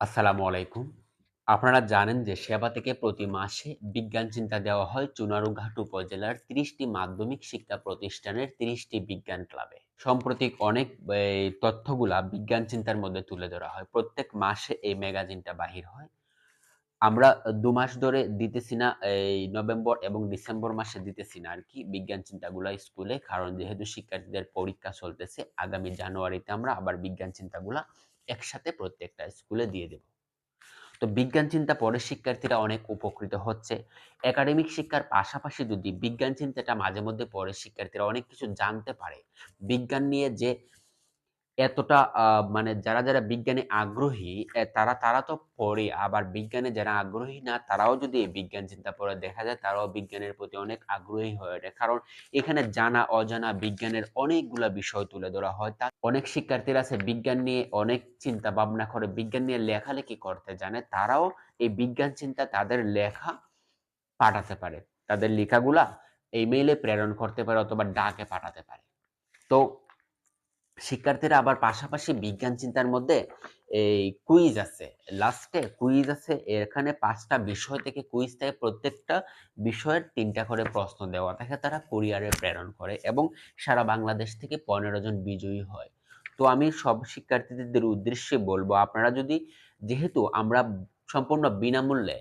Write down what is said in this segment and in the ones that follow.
আসসালামু আলাইকুম। আপনারা জানেন যে সেবা থেকে প্রতি মাসে বিজ্ঞান চিন্তা দেওয়া হয় চুনারুঘাট উপজেলার ৩০ টি মাধ্যমিক শিক্ষা প্রতিষ্ঠানের ৩০ টি বিজ্ঞান ক্লাবে। সাম্প্রতিক অনেক তথ্যগুলা বিজ্ঞান চিন্তার মধ্যে তুলে ধরা হয়। প্রত্যেক মাসে এই ম্যাগাজিনটা বাহির হয়। আমরা ২ মাস ধরে দিতেছি না এই নভেম্বর এবং ডিসেম্বর মাসে দিতেছি না আর কি বিজ্ঞান চিন্তাগুলা স্কুলে। কারণ যেহেতু শিক্ষার্থীদের পরীক্ষা চলতেছে, আগামী জানুয়ারিতে আমরা আবার বিজ্ঞান চিন্তাগুলা একসাথে প্রত্যেকটা স্কুলে দিয়ে দেব। তো বিজ্ঞান চিন্তা পড়ে শিক্ষার্থীরা অনেক উপকৃত হচ্ছে। একাডেমিক শিক্ষার পাশাপাশি যদি বিজ্ঞান চিন্তাটা মাঝে মধ্যে পড়ে শিক্ষার্থীরা অনেক কিছু জানতে পারে। বিজ্ঞান নিয়ে যে এতটা মানে যারা, যারা বিজ্ঞানে আগ্রহী তারা, তারা তো পড়ে। আবার বিজ্ঞানে যারা আগ্রহী না তারাও যদি এই বিজ্ঞান চিন্তা পড়ে দেখা যায় তারাও বিজ্ঞানের প্রতি অনেক আগ্রহী হয়ে ওঠে। কারণ এখানে জানা অজানা বিজ্ঞানের অনেকগুলা বিষয় তুলে ধরা হয়। তা অনেক শিক্ষার্থীরা আছে বিজ্ঞান নিয়ে অনেক চিন্তা ভাবনা করে, বিজ্ঞান নিয়ে লেখালেখি করতে জানে। তারাও এই বিজ্ঞান চিন্তা তাদের লেখা পাঠাতে পারে। তাদের লেখাগুলা ইমেইলে প্রেরণ করতে পারে অথবা ডাকে পাঠাতে পারে। তো শিক্ষার্থীরা আবার পাশাপাশি বিজ্ঞান চিন্তার মধ্যে এই কুইজ আছে। লাস্টে কুইজ আছে। এখানে পাঁচটা বিষয় থেকে কুইজ থেকে প্রত্যেকটা বিষয়ের ৩ টা করে প্রশ্ন দেওয়া থাকে। তারা কুরিয়ারে প্রেরণ করে এবং সারা বাংলাদেশ থেকে ১৫ জন বিজয়ী হয়। তো আমি সব শিক্ষার্থীদের উদ্দেশ্যে বলব, আপনারা যদি, যেহেতু আমরা সম্পূর্ণ বিনামূল্যে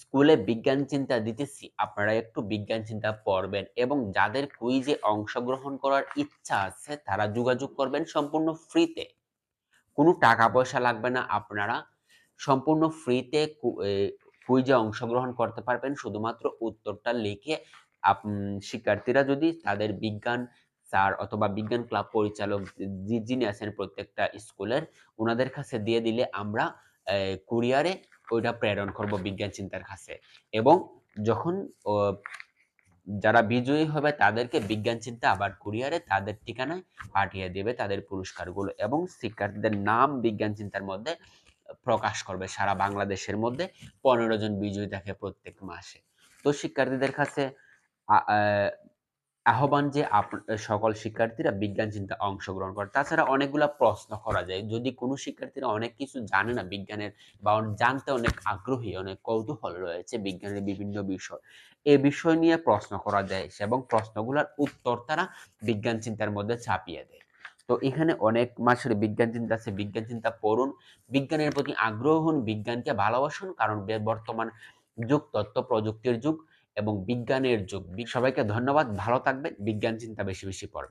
স্কুলে বিজ্ঞান চিন্তা দিতেছি, আপনারা একটু বিজ্ঞান চিন্তা পড়বেন এবং যাদের কুইজে অংশগ্রহণ করার ইচ্ছা আছে তারা যোগাযোগ করবেন সম্পূর্ণ ফ্রিতে। কোনো টাকা পয়সা লাগবে না। আপনারা সম্পূর্ণ ফ্রিতে কুইজে অংশগ্রহণ করতে পারবেন। শুধুমাত্র উত্তরটা লিখে শিক্ষার্থীরা যদি তাদের বিজ্ঞান স্যার অথবা বিজ্ঞান ক্লাব পরিচালক যিনি আছেন প্রত্যেকটা স্কুলের ওনাদের কাছে দিয়ে দিলে আমরা কুরিয়ারে ওইটা প্রেরণ করব বিজ্ঞান চিন্তার কাছে এবং যখন যারা বিজয়ী হবে তাদেরকে বিজ্ঞান চিন্তা আবার কুরিয়ারে তাদের ঠিকানায় পাঠিয়ে দেবে তাদের পুরস্কারগুলো এবং শিক্ষার্থীদের নাম বিজ্ঞান চিন্তার মধ্যে প্রকাশ করবে সারা বাংলাদেশের মধ্যে ১৫ জন বিজয়ী থাকে প্রত্যেক মাসে। তো শিক্ষার্থীদের কাছে আহ্বান যে সকল শিক্ষার্থীরা বিজ্ঞান চিন্তায় অংশগ্রহণ করে। তাছাড়া অনেকগুলা প্রশ্ন করা যায়। যদি কোনো শিক্ষার্থীরা অনেক কিছু জানে না বিজ্ঞানের বা জানতে অনেক আগ্রহী, অনেক কৌতূহল রয়েছে বিজ্ঞানের বিভিন্ন বিষয়। এ বিষয় নিয়ে প্রশ্ন করা যায় এবং প্রশ্নগুলার উত্তর তারা বিজ্ঞান চিন্তার মধ্যে ছাপিয়ে দেয়। তো এখানে অনেক মাসের বিজ্ঞান চিন্তা আছে। বিজ্ঞান চিন্তা পড়ুন। বিজ্ঞানের প্রতি আগ্রহ হন, বিজ্ঞানকে ভালোবাসুন। কারণ বর্তমান যুগ তথ্য প্রযুক্তির যুগ এবং বিজ্ঞানের যুগ। সবাইকে ধন্যবাদ। ভালো থাকবেন। বিজ্ঞান চিন্তা বেশি, বেশি পড়বেন।